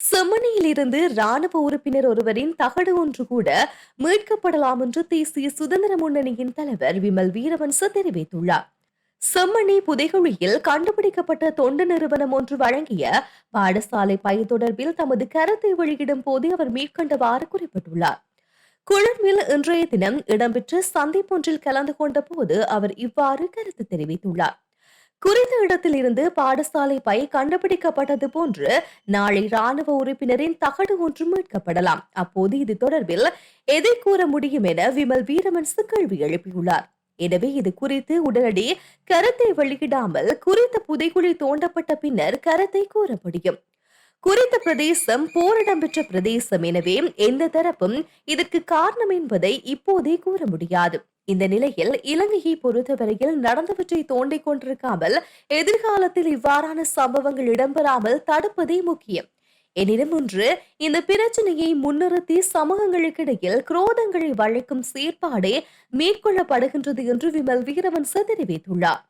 செம்மணியிலிருந்து ராணுவ உறுப்பினர் ஒருவரின் தகடு ஒன்று கூட மீட்கப்படலாம் என்று தேசிய சுதந்திர முன்னணியின் தலைவர் விமல் வீரவன்ச தெரிவித்துள்ளார். செம்மணி புதைகுழியில் கண்டுபிடிக்கப்பட்ட தொண்டு நிறுவனம் ஒன்று வழங்கிய பாடசாலை பை தொடர்பில் தமது கருத்தை வெளியிடும் போது அவர் மேற்கண்டவாறு குறிப்பிட்டுள்ளார். கொழும்பில் இன்றைய தினம் இடம்பெற்ற சந்திப்பொன்றில் கலந்து கொண்ட போது அவர் இவ்வாறு கருத்து தெரிவித்துள்ளார். குறித்த இடத்திலிருந்து பாடசாலை பை கண்டுபிடிக்கப்பட்டது போன்று நாளை ராணுவ உறுப்பினரின் தகடு ஒன்று மீட்கப்படலாம். அப்போது இது தொடர்பில் எதை கூற முடியும் என விமல் வீரமன்சு கேள்வி எழுப்பியுள்ளார். எனவே இது குறித்து உடனடி கருத்தை வெளியிடாமல் குறித்த புதைக்குழி தோண்டப்பட்ட பின்னர் கருத்தை கூற முடியும் குறித்த பிரதேசம் போரிடம் பெற்ற பிரதேசம். எனவே எந்த தரப்பும் இதற்கு காரணம் என்பதை இப்போதே கூற முடியாது. இந்த நிலையில் இலங்கையை பொறுத்தவரையில் நடந்தவற்றை தோண்டிக் கொண்டிருக்காமல் எதிர்காலத்தில் இவ்வாறான சம்பவங்கள் இடம்பெறாமல் தடுப்பதே முக்கியம். எனினும் ஒன்று இந்த பிரச்சனையை முன்னிறுத்தி சமூகங்களுக்கிடையில் குரோதங்களை வளைக்கும் செயற்பாடே மேற்கொள்ளப்படுகின்றது என்று விமல் வீரவன்ச தெரிவித்துள்ளார்.